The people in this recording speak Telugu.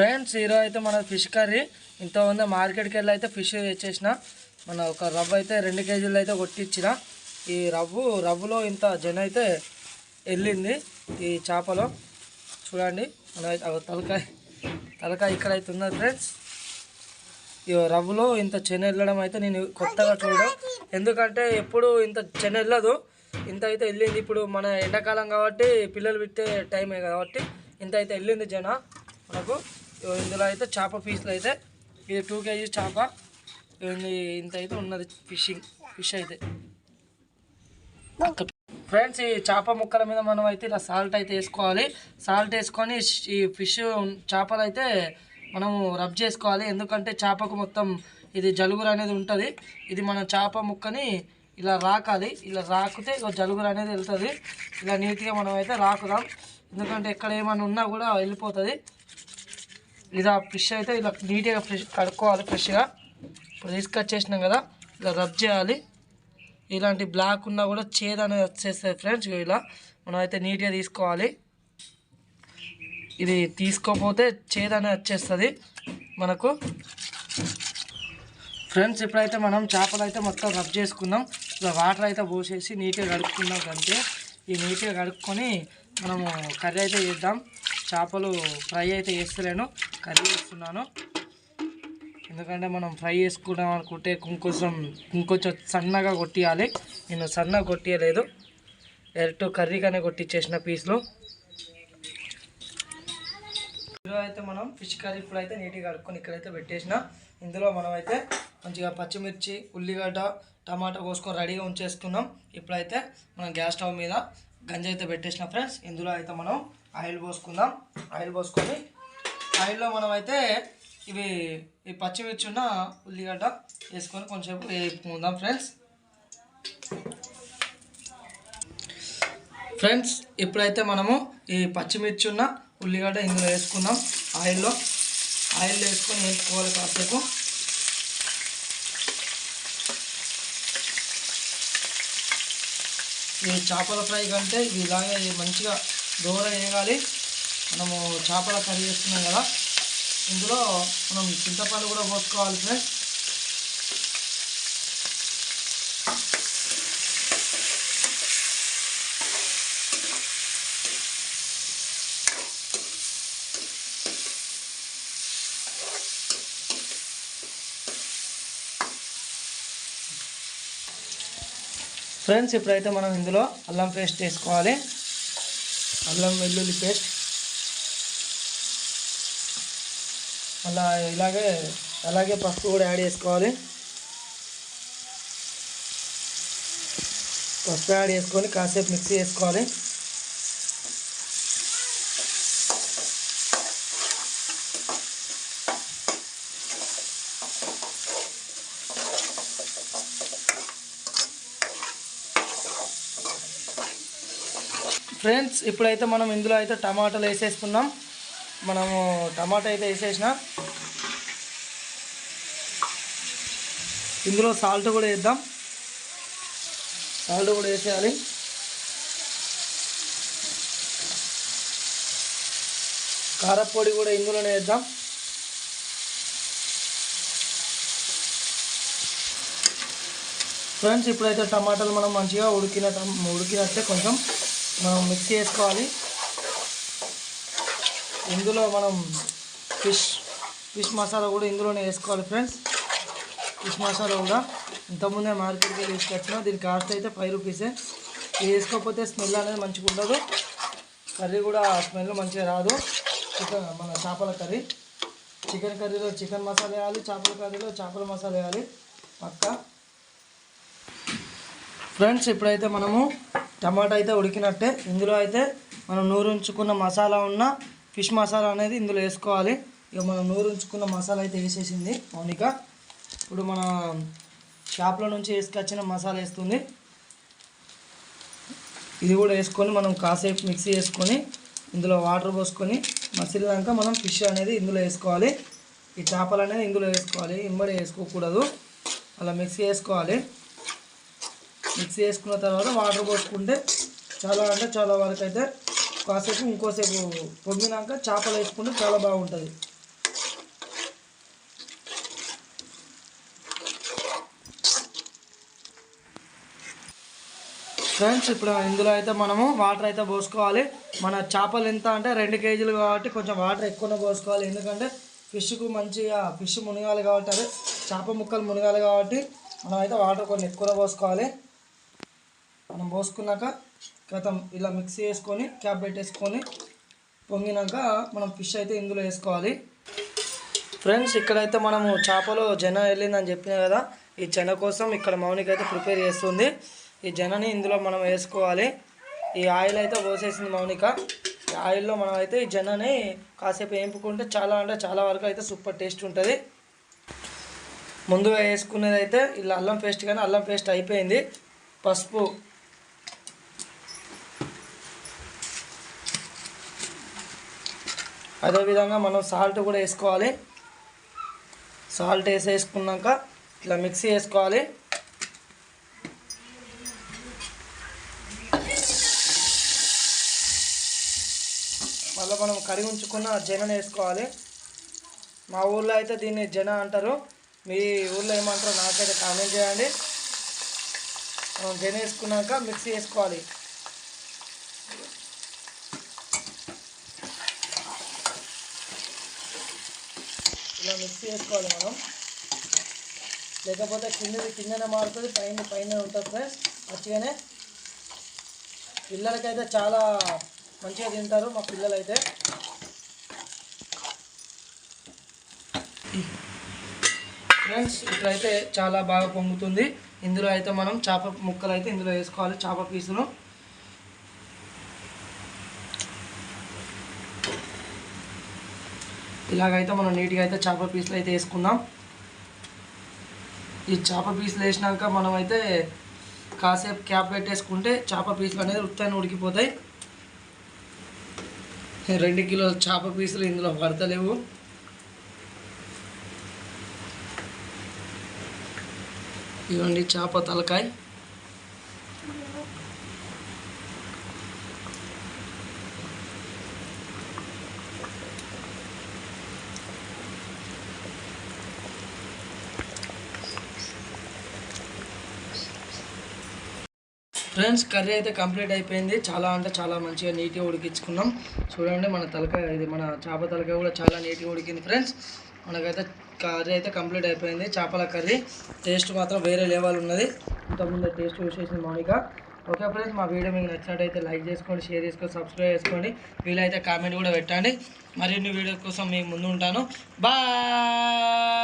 ఫ్రెండ్స్ ఈరోజు అయితే మన ఫిష్ కర్రీ. ఇంత ఉంది మార్కెట్కి వెళ్ళి అయితే ఫిష్ తెచ్చేసిన. మన ఒక రవ్వ అయితే రెండు కేజీలు అయితే కొట్టించిన ఈ రవ్వు రవ్వులో ఇంత జన అయితే వెళ్ళింది ఈ చేపలో. చూడండి మన అయితే- తలకాయ తలకాయ ఇక్కడ అయితే ఉన్నది ఫ్రెండ్స్. ఈ రవ్వులో ఇంత చెన వెళ్ళడం అయితే నేను కొత్తగా చూడడం. ఎందుకంటే ఎప్పుడు ఇంత చెన వెళ్ళదు ఇంత అయితే వెళ్ళింది ఇప్పుడు మన ఎండాకాలం కాబట్టి పిల్లలు పెట్టే టైమే కాబట్టి ఇంత అయితే వెళ్ళింది జన మనకు. ఇందులో అయితే చేప పీసులు అయితే ఇది టూ కేజీస్ చేప ఇంత అయితే ఉన్నది ఫిషింగ్ ఫిష్ అయితే. ఫ్రెండ్స్ ఈ చేప ముక్కల మీద మనం అయితే ఇలా సాల్ట్ అయితే వేసుకోవాలి. సాల్ట్ వేసుకొని ఈ ఫిష్ చేపలు అయితే మనము రబ్ చేసుకోవాలి. ఎందుకంటే చేపకు మొత్తం ఇది జలుగురు అనేది ఉంటుంది. ఇది మన చేప ముక్కని ఇలా రాకాలి. ఇలా రాకితే జలుగురు అనేది వెళ్తుంది. ఇలా నీట్గా మనం అయితే రాకుదాం. ఎందుకంటే ఎక్కడ ఏమైనా ఉన్నా కూడా వెళ్ళిపోతుంది. ఇలా ఫిష్ అయితే ఇలా నీట్గా ఫ్రెష్ కడుక్కోవాలి ఫ్రెష్గా. ఇప్పుడు తీసుకొచ్చేసినాం కదా ఇలా రబ్ చేయాలి. ఇలాంటి బ్లాక్ ఉన్నా కూడా చేదు అనేది వచ్చేస్తుంది ఫ్రెండ్స్ ఇలా మనం అయితే నీట్గా తీసుకోవాలి. ఇది తీసుకోపోతే చేదు అనేది వచ్చేస్తుంది మనకు. ఫ్రెండ్స్ ఇప్పుడైతే మనం చేపలు అయితే మొత్తం రబ్ చేసుకుందాం. ఇలా వాటర్ అయితే పోసేసి నీట్గా కడుక్కుందాం అంతే ఈ నీట్గా కడుక్కొని మనము కర్రీ అయితే చేద్దాం. చేపలు ఫ్రై అయితే వేస్తలేను కర్రీ వేస్తున్నాను ఎందుకంటే మనం ఫ్రై చేసుకుందాం అనుకుంటే ఇంకొంచెం ఇంకొంచెం సన్నగా కొట్టియాలి. నేను సన్నగా కొట్టియలేదు. డైరెక్ట్ కర్రీగానే కొట్టించేసిన పీస్లు. ఇందులో అయితే మనం ఫిష్ కర్రీ ఇప్పుడు అయితే నీట్గా కడుక్కొని ఇక్కడైతే పెట్టేసిన. ఇందులో మనం అయితే మంచిగా పచ్చిమిర్చి ఉల్లిగడ్డ టమాటా కోసుకొని రెడీగా ఉంచేసుకున్నాం. ఇప్పుడైతే మనం గ్యాస్ స్టవ్ మీద గంజి అయితే పెట్టేసిన ఫ్రెండ్స్. ఇందులో అయితే మనం ఆయిల్ పోసుకుందాం. ఆయిల్ పోసుకొని ఆయిల్లో మనమైతే ఇవి ఈ పచ్చిమిర్చి ఉన్న ఉల్లిగడ్డ వేసుకొని కొంచెం వేపుకుందాం ఫ్రెండ్స్. ఫ్రెండ్స్ ఇప్పుడైతే మనము ఈ పచ్చిమిర్చి ఉన్న ఉల్లిగడ్డ ఇందులో వేసుకుందాం ఆయిల్లో. ఆయిల్ వేసుకొని వేసుకోవాలి కాసేపు. ఈ చేపల ఫ్రై కంటే ఇలాగే మంచిగా దూర వేయాలి. మనము చేపల కర్రీ చేస్తున్నాం కదా. ఇందులో మనం చింతపండు కూడా పోసుకోవాలి ఫ్రెండ్స్. ఫ్రెండ్స్ ఇప్పుడైతే మనం ఇందులో అల్లం పేస్ట్ వేసుకోవాలి. అల్లం వెల్లుల్లి పేస్ట్. అలా ఇలాగే అలాగే పసుపు కూడా యాడ్ చేసుకోవాలి. పసుపు యాడ్ చేసుకొని కాసేపు మిక్సీ చేసుకోవాలి ఫ్రెండ్స్ ఇప్పుడైతే మనం ఇందులో అయితే టమాటాలు వేసేసుకున్నాం. మనము టమాటా అయితే వేసేసిన. ఇందులో సాల్ట్ కూడా వేద్దాం. సాల్ట్ కూడా వేసేయాలి. కారపొడి కూడా ఇందులోనే వేద్దాం. ఫ్రెండ్స్ ఇప్పుడైతే టమాటాలు మనం మంచిగా ఉడికిన ఉడికినట్టే కొంచెం మనం మిక్స్ చేసుకోవాలి. ఇందులో మనం ఫిష్ ఫిష్ మసాలా కూడా ఇందులోనే వేసుకోవాలి ఫ్రెండ్స్ ఫిష్ మసాలా కూడా ఇంతకుముందే మార్కెట్కి తీసుకొచ్చిన దీని కాస్ట్ అయితే ఫైవ్ రూపీసే ఇది వేసుకోకపోతే స్మెల్ అనేది మంచిగా ఉండదు. కర్రీ కూడా స్మెల్ మంచిగా రాదు. చికెన్ మన చేపల కర్రీ. చికెన్ కర్రీలో చికెన్ మసాలా వేయాలి చేపల కర్రీలో చేపల మసాలా వేయాలి. పక్కా. ఫ్రెండ్స్ ఇప్పుడైతే మనము టమాటా అయితే ఉడికినట్టే. ఇందులో అయితే మనం నూరుంచుకున్న మసాలా ఉన్న ఫిష్ మసాలా అనేది ఇందులో వేసుకోవాలి. ఇక మనం నూరుంచుకున్న మసాలా అయితే వేసేసింది. మౌనిక ఇప్పుడు మన షాప్లో నుంచి వేసుకొచ్చిన మసాలా వేస్తుంది. ఇది కూడా వేసుకొని మనం కాసేపు మిక్సీ వేసుకొని ఇందులో వాటర్ పోసుకొని మసిలినాక మనం ఫిష్ అనేది ఇందులో వేసుకోవాలి. ఈ చేపలు అనేది ఇందులో వేసుకోవాలి. ఇమ్మడి వేసుకోకూడదు. అలా మిక్సీ వేసుకోవాలి. మిక్స్ చేసుకున్న తర్వాత వాటర్ పోసుకుంటే చాలా అంటే చాలా వరకు అయితే కాసేపు ఇంకోసేపు పొంగినాక చేపలు వేసుకుంటే చాలా బాగుంటుంది. ఫ్రెండ్స్ ఇప్పుడు ఇందులో అయితే మనము వాటర్ అయితే పోసుకోవాలి. మన చేపలు ఎంత అంటే రెండు కేజీలు కాబట్టి కొంచెం వాటర్ ఎక్కువనే పోసుకోవాలి. ఎందుకంటే ఫిష్కు మంచిగా ఫిష్ మునగాలి కాబట్టి అదే చేప ముక్కలు మునగాలి కాబట్టి మనం అయితే వాటర్ కొన్ని ఎక్కువ పోసుకోవాలి. మనం పోసుకున్నాక క్రితం ఇలా మిక్స్ చేసుకొని క్యాప్ పెట్టేసుకొని పొంగినాక మనం ఫిష్ అయితే ఇందులో వేసుకోవాలి. ఫ్రెండ్స్ ఇక్కడైతే మనము చేపలో జన వెళ్ళిందని చెప్పిన కదా ఈ జన కోసం ఇక్కడ మౌనిక అయితే ప్రిపేర్ చేస్తుంది. ఈ జనని ఇందులో మనం వేసుకోవాలి. ఈ ఆయిల్ అయితే పోసేసింది మౌనిక. ఈ ఆయిల్లో మనం అయితే ఈ జనని కాసేపు వేపుకుంటే చాలా అంటే చాలా వరకు అయితే సూపర్ టేస్ట్ ఉంటుంది. ముందుగా వేసుకునేది అయితే ఇలా అల్లం పేస్ట్ కానీ అల్లం పేస్ట్ అయిపోయింది. పసుపు అదేవిధంగా మనం సాల్ట్ కూడా వేసుకోవాలి. సాల్ట్ వేసేసుకున్నాక ఇట్లా మిక్సీ వేసుకోవాలి మళ్ళీ మనం కడిగి ఉంచుకున్న జనని వేసుకోవాలి. మా ఊళ్ళో అయితే దీన్ని జన అంటారు. మీ ఊర్లో ఏమంటారో నాకైతే కామెంట్ చేయండి. మనం జన వేసుకున్నాక మిక్సీ వేసుకోవాలి మిక్స్ చేసుకోవాలి మనం. లేకపోతే కిందది కిందనే మారుతుంది పైన పైన ఉంటుంది ఫ్రెండ్స్. మంచిగానే పిల్లలకైతే చాలా మంచిగా తింటారు మా పిల్లలైతే. ఫ్రెండ్స్ ఇట్లయితే చాలా బాగా పొంగుతుంది. ఇందులో అయితే మనం చేప ముక్కలు అయితే ఇందులో వేసుకోవాలి చేప పీసును. ఇలాగైతే మనం నీట్గా అయితే చేప పీసులు అయితే వేసుకుందాం ఈ చేప పీసులు వేసినాక మనం అయితే కాసేపు క్యాప్ పెట్టేసుకుంటే చేప పీసులు అనేది ఉత్తాన్ని ఉడికిపోతాయి. రెండు కిలోల చేప పీసులు ఇందులో పడతలేవు. ఇవ్వండి చేప తలకాయ. ఫ్రెండ్స్ కర్రీ అయితే కంప్లీట్ అయిపోయింది. చాలా అంటే చాలా మంచిగా నీట్గా ఉడికించుకున్నాం. చూడండి మన తలకాయ ఇది మన చేప తలకాయ కూడా చాలా నీట్గా ఉడికింది ఫ్రెండ్స్. మనకైతే కర్రీ అయితే కంప్లీట్ అయిపోయింది. చేపల కర్రీ టేస్ట్ మాత్రం వేరే లెవెల్ ఉన్నది. ఇంతకుముందు టేస్ట్ చూసేసింది మౌనిక. ఓకే ఫ్రెండ్స్ మా వీడియో మీకు నచ్చినట్టయితే లైక్ చేసుకోండి షేర్ చేసుకోండి సబ్స్క్రైబ్ చేసుకోండి. వీలైతే కామెంట్ కూడా పెట్టండి. మరిన్ని వీడియో కోసం మేము ముందు ఉంటాను. బాయ్!